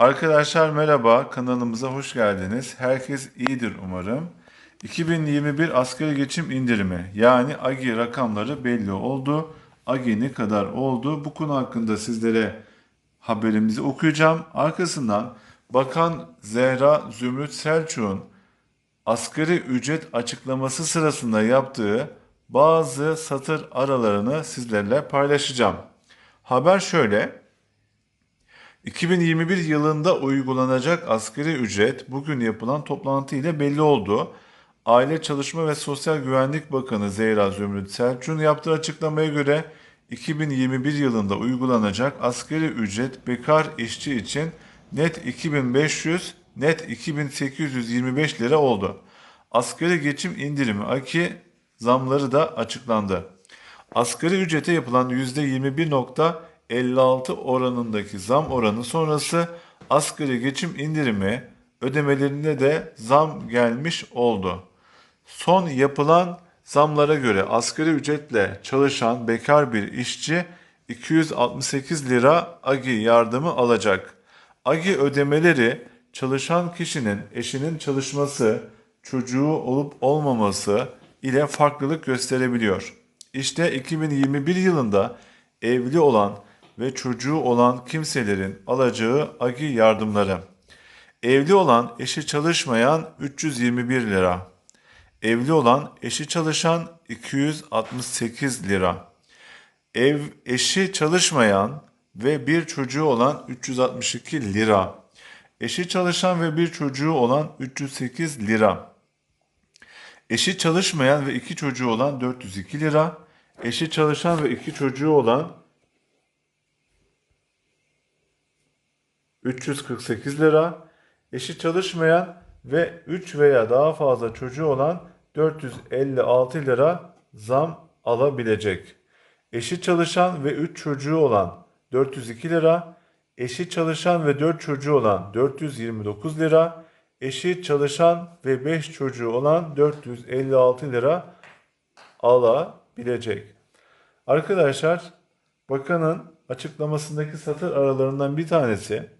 Arkadaşlar merhaba, kanalımıza hoş geldiniz. Herkes iyidir umarım. 2021 asgari geçim indirimi yani AGİ rakamları belli oldu. AGİ ne kadar oldu? Bu konu hakkında sizlere haberimizi okuyacağım. Arkasından Bakan Zehra Zümrüt Selçuk'un asgari ücret açıklaması sırasında yaptığı bazı satır aralarını sizlerle paylaşacağım. Haber şöyle. 2021 yılında uygulanacak asgari ücret bugün yapılan toplantı ile belli oldu. Aile Çalışma ve Sosyal Güvenlik Bakanı Zehra Zümrüt Selçuk'un yaptığı açıklamaya göre 2021 yılında uygulanacak asgari ücret bekar işçi için net 2500, net 2825 lira oldu. Asgari geçim indirimi AKİ zamları da açıklandı. Asgari ücrete yapılan %21.56 oranındaki zam oranı sonrası asgari geçim indirimi ödemelerinde de zam gelmiş oldu. Son yapılan zamlara göre asgari ücretle çalışan bekar bir işçi 268 lira AGİ yardımı alacak. AGİ ödemeleri çalışan kişinin eşinin çalışması, çocuğu olup olmaması ile farklılık gösterebiliyor. İşte 2021 yılında evli olan ve çocuğu olan kimselerin alacağı AGİ yardımları. Evli olan eşi çalışmayan 321 lira. Evli olan eşi çalışan 268 lira. Ev eşi çalışmayan ve bir çocuğu olan 362 lira. Eşi çalışan ve bir çocuğu olan 308 lira. Eşi çalışmayan ve iki çocuğu olan 402 lira. Eşi çalışan ve iki çocuğu olan 348 lira. Eşi çalışmayan ve 3 veya daha fazla çocuğu olan 456 lira zam alabilecek. Eşi çalışan ve 3 çocuğu olan 402 lira, eşi çalışan ve 4 çocuğu olan 429 lira, eşi çalışan ve 5 çocuğu olan 456 lira alabilecek. Arkadaşlar bakanın açıklamasındaki satır aralarından bir tanesi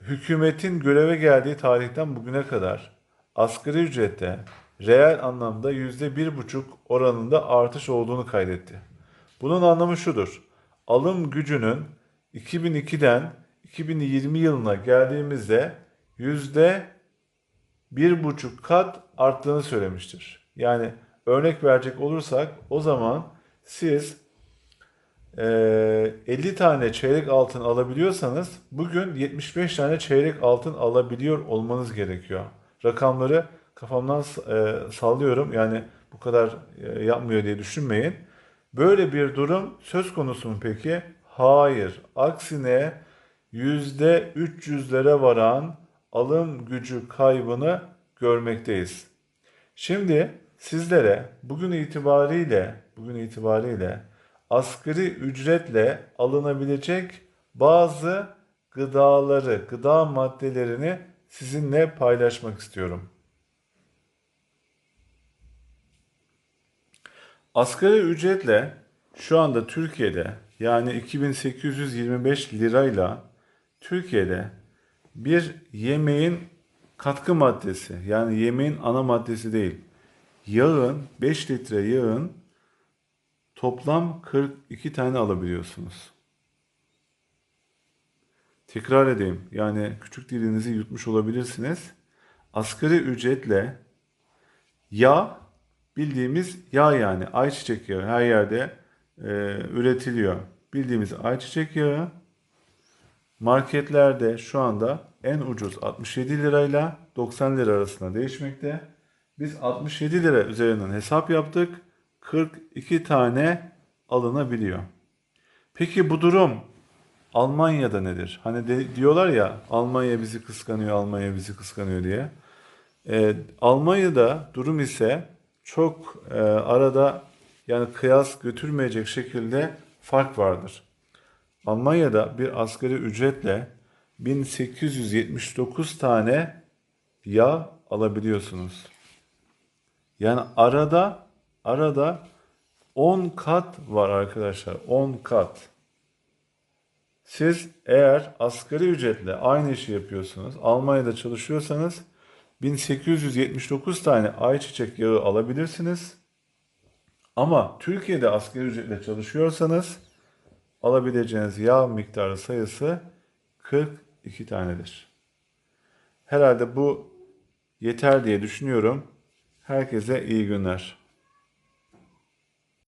hükümetin göreve geldiği tarihten bugüne kadar asgari ücrette reel anlamda %1,5 oranında artış olduğunu kaydetti. Bunun anlamı şudur. Alım gücünün 2002'den 2020 yılına geldiğimizde yüzde bir buçuk kat arttığını söylemiştir. Yani örnek verecek olursak o zaman siz 50 tane çeyrek altın alabiliyorsanız bugün 75 tane çeyrek altın alabiliyor olmanız gerekiyor. Rakamları kafamdan e, sallıyorum yani bu kadar e, yapmıyor diye düşünmeyin. Böyle bir durum söz konusu mu peki? Hayır. Aksine yüzde 300'lere varan alım gücü kaybını görmekteyiz. Şimdi sizlere bugün itibariyle bugün itibariyle asgari ücretle alınabilecek bazı gıdaları, gıda maddelerini sizinle paylaşmak istiyorum. Asgari ücretle şu anda Türkiye'de yani 2825 lirayla Türkiye'de bir yemeğin katkı maddesi yani yemeğin ana maddesi değil. Yağın 5 litre yağın toplam 42 tane alabiliyorsunuz. Tekrar edeyim. Yani küçük dilinizi yutmuş olabilirsiniz. Asgari ücretle yağ bildiğimiz yağ yani ayçiçek yağı her yerde e, üretiliyor. Bildiğimiz ayçiçek yağı marketlerde şu anda en ucuz 67 lirayla 90 lira arasında değişmekte. Biz 67 lira üzerinden hesap yaptık. 42 tane alınabiliyor. Peki bu durum Almanya'da nedir? Hani de, diyorlar ya Almanya bizi kıskanıyor, Almanya bizi kıskanıyor diye. Ee, Almanya'da durum ise çok e, arada yani kıyas götürmeyecek şekilde fark vardır. Almanya'da bir asgari ücretle 1879 tane yağ alabiliyorsunuz. Yani arada arada 10 kat var arkadaşlar. 10 kat. Siz eğer asgari ücretle aynı işi yapıyorsunuz, Almanya'da çalışıyorsanız 1879 tane ayçiçek yağı alabilirsiniz. Ama Türkiye'de asgari ücretle çalışıyorsanız alabileceğiniz yağ miktarı sayısı 42 tanedir. Herhalde bu yeter diye düşünüyorum. Herkese iyi günler.